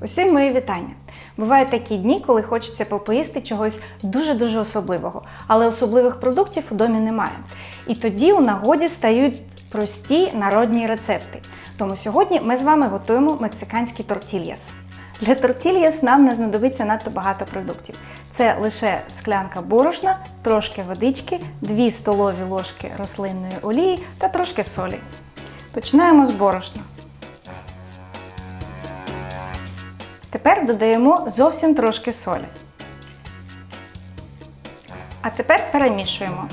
Усім мої вітання. Бувають такі дні, коли хочеться попоїсти чогось дуже-дуже особливого, але особливих продуктів у домі немає. І тоді у нагоді стають прості народні рецепти. Тому сьогодні ми з вами готуємо мексиканський тортільяс. Для тортільяс нам не знадобиться надто багато продуктів. Це лише склянка борошна, трошки водички, 2 столові ложки рослинної олії та трошки солі. Починаємо з борошна. Тепер додаємо зовсім трошки солі. А тепер перемішуємо.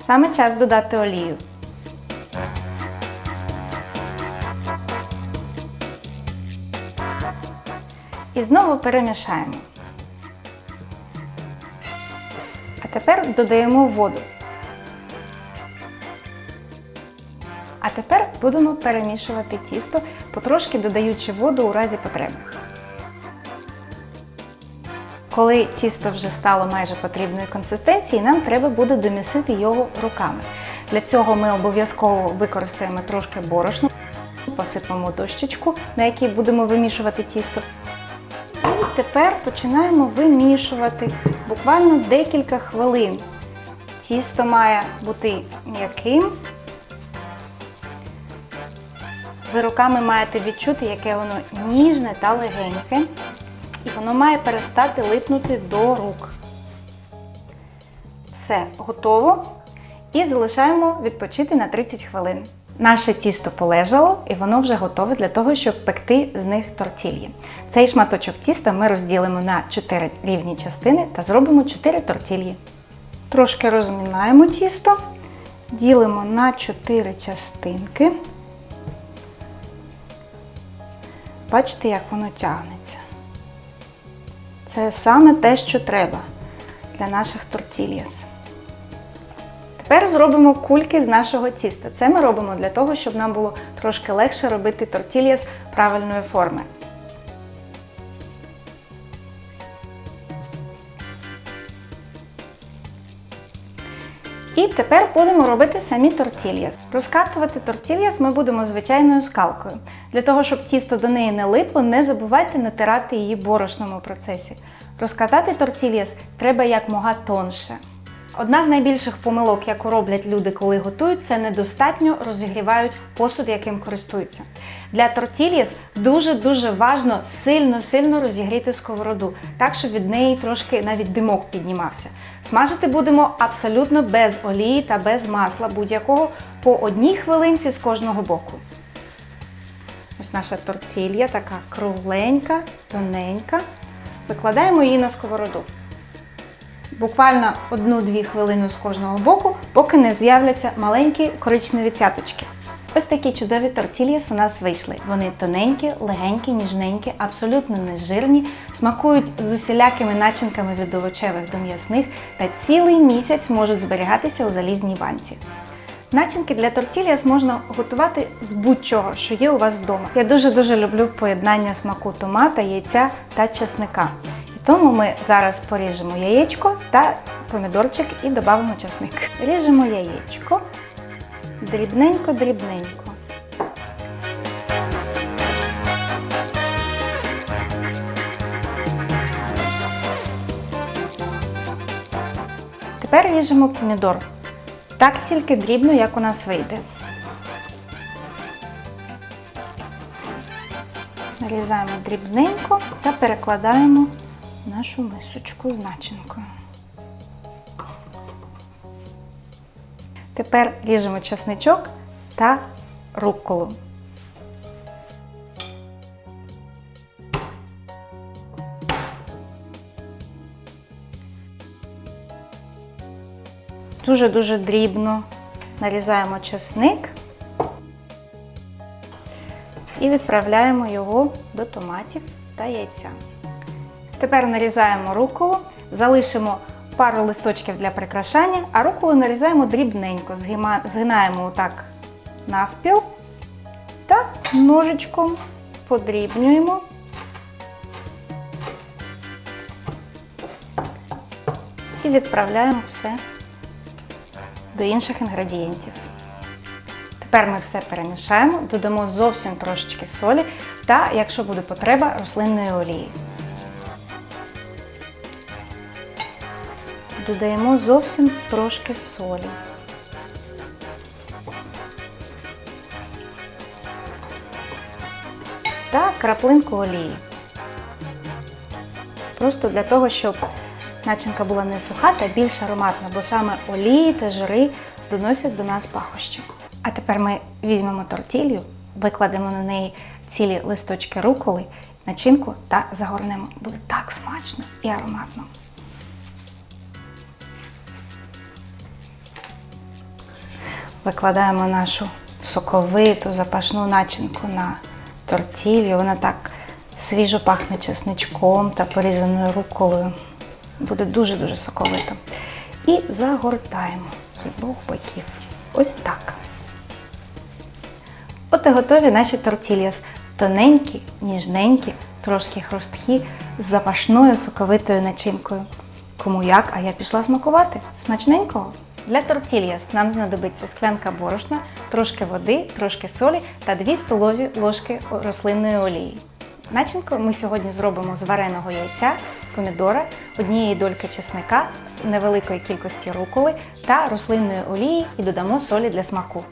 Саме час додати олію. І знову перемішаємо. А тепер додаємо воду. А тепер будемо перемішувати тісто, потрошки додаючи воду у разі потреби. Коли тісто вже стало майже потрібної консистенції, нам треба буде домісити його руками. Для цього ми обов'язково використаємо трошки борошну, посипемо дощечку, на якій будемо вимішувати тісто. І тепер починаємо вимішувати буквально декілька хвилин. Тісто має бути м'яким. Ви руками маєте відчути, яке воно ніжне та легеньке. І воно має перестати липнути до рук. Все, готово. І залишаємо відпочити на 30 хвилин. Наше тісто полежало і воно вже готове для того, щоб пекти з них тортільї. Цей шматочок тіста ми розділимо на 4 рівні частини та зробимо 4 тортільї. Трошки розмінаємо тісто, ділимо на 4 частинки. Бачите, як воно тягнеться. Це саме те, що треба для наших тортільяс. Тепер зробимо кульки з нашого тіста. Це ми робимо для того, щоб нам було трошки легше робити тортільяс правильної форми. І тепер будемо робити самі тортільяс. Розкатувати тортільяс ми будемо звичайною скалкою. Для того, щоб тісто до неї не липло, не забувайте натирати її борошном борошному процесі. Розкатати тортільяс треба якмога тонше. Одна з найбільших помилок, яку роблять люди, коли готують, це недостатньо розігрівають посуд, яким користуються. Для тортільяс дуже-дуже важно сильно-сильно розігріти сковороду, так, щоб від неї трошки навіть димок піднімався. Смажити будемо абсолютно без олії та без масла будь-якого по одній хвилинці з кожного боку. Ось наша тортілья така кругленька, тоненька. Викладаємо її на сковороду. Буквально 1-2 хвилини з кожного боку, поки не з'являться маленькі коричневі цяточки. Ось такі чудові тортільяс у нас вийшли. Вони тоненькі, легенькі, ніжненькі, абсолютно не жирні, смакують з усілякими начинками від овочевих до м'ясних та цілий місяць можуть зберігатися у залізній банці. Начинки для тортільяс можна готувати з будь-чого, що є у вас вдома. Я дуже-дуже люблю поєднання смаку томата, яйця та чесника. Тому ми зараз поріжемо яєчко та помідорчик і додамо чесник. Ріжемо яєчко дрібненько-дрібненько. Тепер ріжемо помідор. Так тільки дрібно, як у нас вийде. Нарізаємо дрібненько та перекладаємо нашу мисочку з начинкою. Тепер ріжемо чесничок та рукколу. Дуже-дуже дрібно нарізаємо чесник і відправляємо його до томатів та яйця. Тепер нарізаємо руколу, залишимо пару листочків для прикрашання, а руколу нарізаємо дрібненько, згинаємо отак навпіл та ножичком подрібнюємо. І відправляємо все до інших інгредієнтів. Тепер ми все перемішаємо, додамо зовсім трошечки солі та, якщо буде потреба, рослинної олії. Додаємо зовсім трошки солі. Та краплинку олії. Просто для того, щоб начинка була не суха та більш ароматна, бо саме олії та жири доносять до нас пахощі. А тепер ми візьмемо тортілью, викладемо на неї цілі листочки руколи, начинку та загорнемо. Буде так смачно і ароматно. Викладаємо нашу соковиту запашну начинку на тортілью. Вона так свіжо пахне чесничком та порізаною руколою. Буде дуже-дуже соковито. І загортаємо з обох боків. Ось так. От і готові наші тортільяс. Тоненькі, ніжненькі, трошки хрусткі, з запашною соковитою начинкою. Кому як, а я пішла смакувати. Смачненького! Для тортільяс нам знадобиться склянка борошна, трошки води, трошки солі та 2 столові ложки рослинної олії. Начинку ми сьогодні зробимо з вареного яйця, помідора, однієї дольки чесника, невеликої кількості руколи та рослинної олії і додамо солі для смаку.